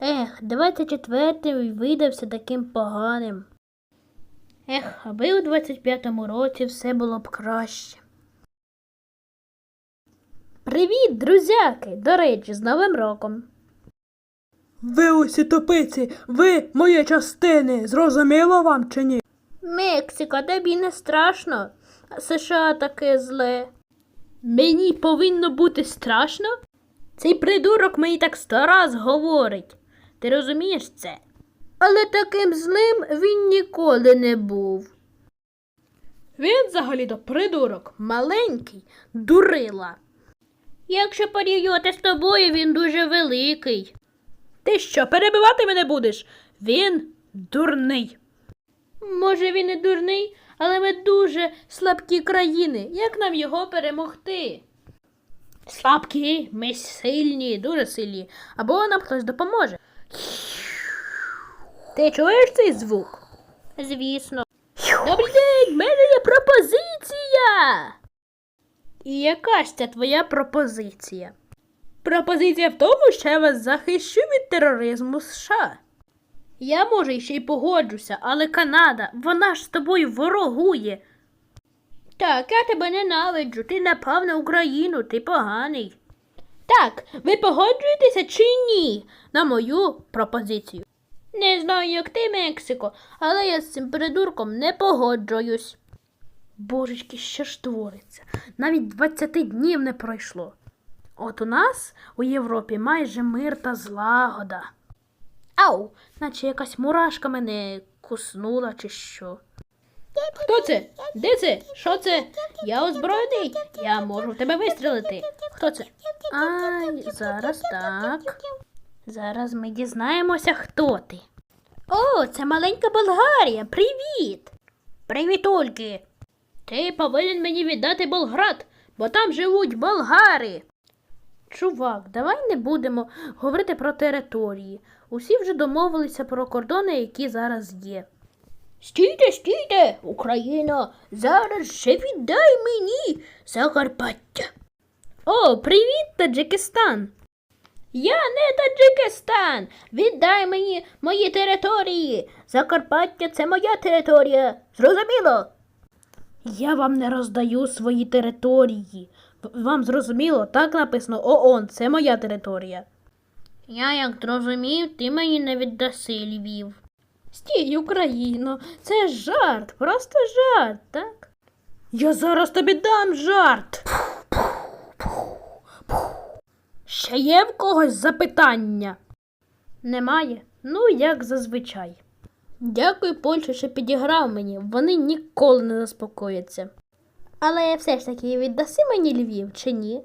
Ех, 24-й видався таким поганим. Ех, аби у 25-му році все було б краще. Привіт, друзяки! До речі, з Новим роком! Ви усі тупиці, ви мої частини. Зрозуміло вам чи ні? Мексика, тобі не страшно. А США таке зле. Мені повинно бути страшно? Цей придурок мені так сто раз говорить. Ти розумієш це? Але таким злим він ніколи не був. Він взагалі-то придурок, маленький, дурила. Якщо порівнювати з тобою, він дуже великий. Ти що, перебивати мене будеш? Він дурний. Може, він і дурний, але ми дуже слабкі країни. Як нам його перемогти? Слабкі, ми сильні, дуже сильні. Або нам хтось допоможе. Ти чуєш цей звук? Звісно. Добрий день, в мене є пропозиція. І яка ж це твоя пропозиція? Пропозиція в тому, що я вас захищу від тероризму США. Я, може, ще й погоджуся, але Канада, вона ж з тобою ворогує. Так, я тебе ненавиджу, ти напав на Україну, ти поганий. Так, ви погоджуєтеся чи ні на мою пропозицію? Не знаю, як ти, Мексико, але я з цим придурком не погоджуюсь. Божечки, що ж твориться? Навіть 20 днів не пройшло. От у нас у Європі майже мир та злагода. Ау, наче якась мурашка мене куснула чи що. Хто це? Де це? Що це? Я озброєний. Я можу в тебе вистрілити. Хто це? Ай, зараз так. Зараз ми дізнаємося, хто ти. О, це маленька Болгарія. Привіт. Привіт, Ольки. Ти повинен мені віддати Болград, бо там живуть болгари. Чувак, давай не будемо говорити про території. Усі вже домовилися про кордони, які зараз є. Стійте, стійте, Україна, зараз ще віддай мені Закарпаття. О, привіт, Таджикистан. Я не Таджикистан. Віддай мені мої території. Закарпаття це моя територія. Зрозуміло? Я вам не роздаю свої території. Вам зрозуміло, так написано ООН, це моя територія. Я як зрозумів, ти мені не віддаси Львів. Стій, Україно, це жарт, просто жарт, так? Я зараз тобі дам жарт. Ще є в когось запитання? Немає? Ну, як зазвичай. Дякую, Польща, що підіграв мені. Вони ніколи не заспокояться. Але все ж таки віддаси мені Львів чи ні?